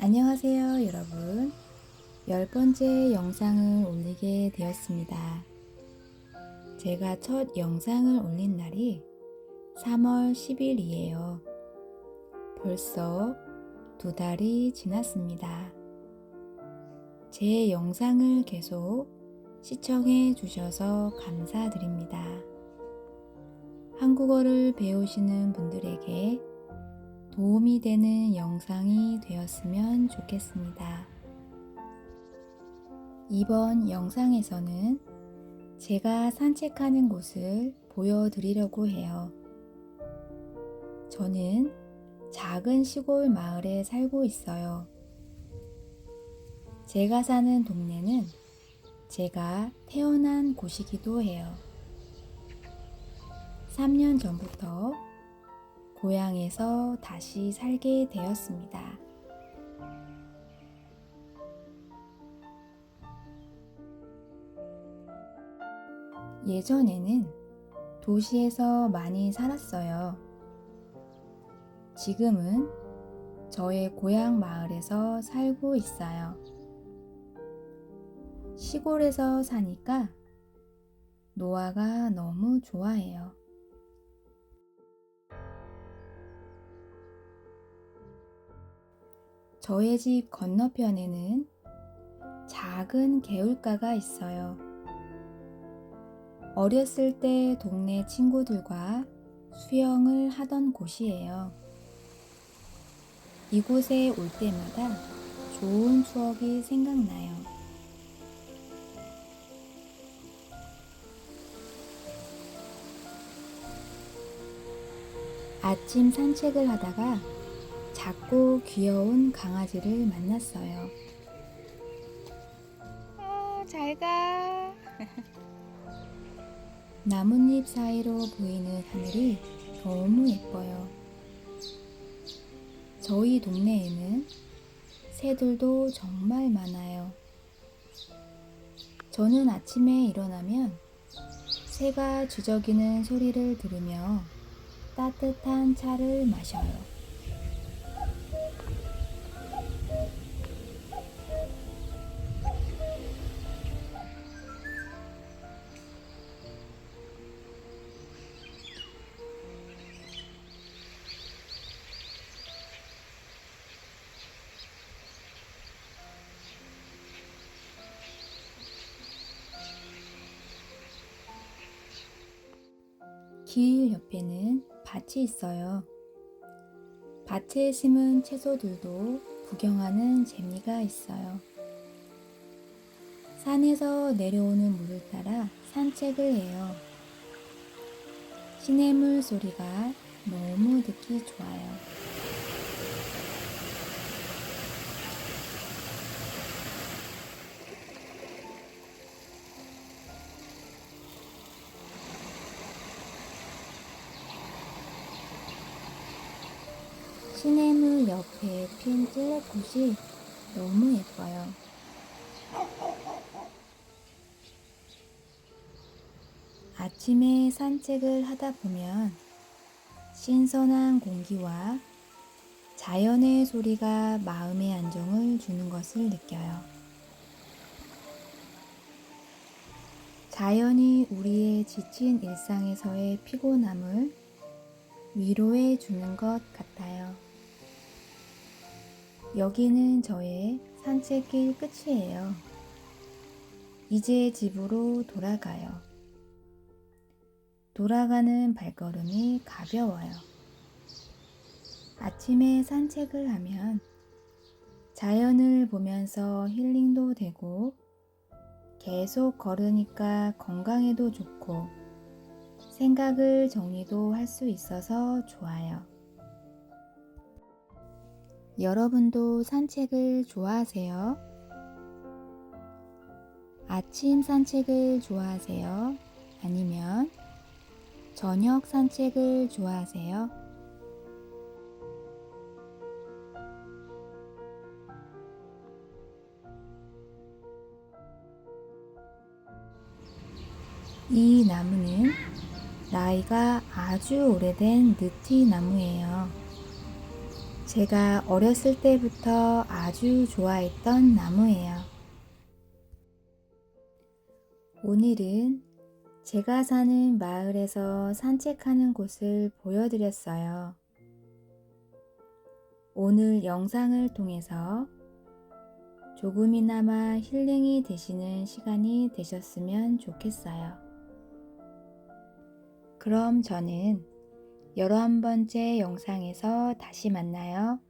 안녕하세요, 여러분. 열 번째 영상을 올리게 되었습니다. 제가 첫 영상을 올린 날이 3월 10일이에요. 벌써 두 달이 지났습니다. 제 영상을 계속 시청해 주셔서 감사드립니다. 한국어를 배우시는 분들에게 도움이 되는 영상이 되었으면 좋겠습니다. 이번 영상에서는 제가 산책하는 곳을 보여드리려고 해요. 저는 작은 시골 마을에 살고 있어요. 제가 사는 동네는 제가 태어난 곳이기도 해요. 3년 전부터 고향에서 다시 살게 되었습니다. 예전에는 도시에서 많이 살았어요. 지금은 저의 고향 마을에서 살고 있어요. 시골에서 사니까 노아가 너무 좋아해요. 저의 집 건너편에는 작은 개울가가 있어요. 어렸을 때 동네 친구들과 수영을 하던 곳이에요. 이곳에 올 때마다 좋은 추억이 생각나요. 아침 산책을 하다가 작고 귀여운 강아지를 만났어요. 어, 잘 가. 나뭇잎 사이로 보이는 하늘이 너무 예뻐요. 저희 동네에는 새들도 정말 많아요. 저는 아침에 일어나면 새가 주저기는 소리를 들으며 따뜻한 차를 마셔요. 길 옆에는 밭이 있어요. 밭에 심은 채소들도 구경하는 재미가 있어요. 산에서 내려오는 물을 따라 산책을 해요. 시냇물 소리가 너무 듣기 좋아요. 시냇물 옆에 핀 찔레꽃이 너무 예뻐요. 아침에 산책을 하다 보면 신선한 공기와 자연의 소리가 마음의 안정을 주는 것을 느껴요. 자연이 우리의 지친 일상에서의 피곤함을 위로해 주는 것 같아요. 여기는 저의 산책길 끝이에요. 이제 집으로 돌아가요. 돌아가는 발걸음이 가벼워요. 아침에 산책을 하면 자연을 보면서 힐링도 되고 계속 걸으니까 건강에도 좋고 생각을 정리도 할 수 있어서 좋아요. 여러분도 산책을 좋아하세요? 아침 산책을 좋아하세요? 아니면 저녁 산책을 좋아하세요? 이 나무는 나이가 아주 오래된 느티 나무예요. 제가 어렸을 때부터 아주 좋아했던 나무예요. 오늘은 제가 사는 마을에서 산책하는 곳을 보여드렸어요. 오늘 영상을 통해서 조금이나마 힐링이 되시는 시간이 되셨으면 좋겠어요. 그럼 저는 열한 번째 영상에서 다시 만나요.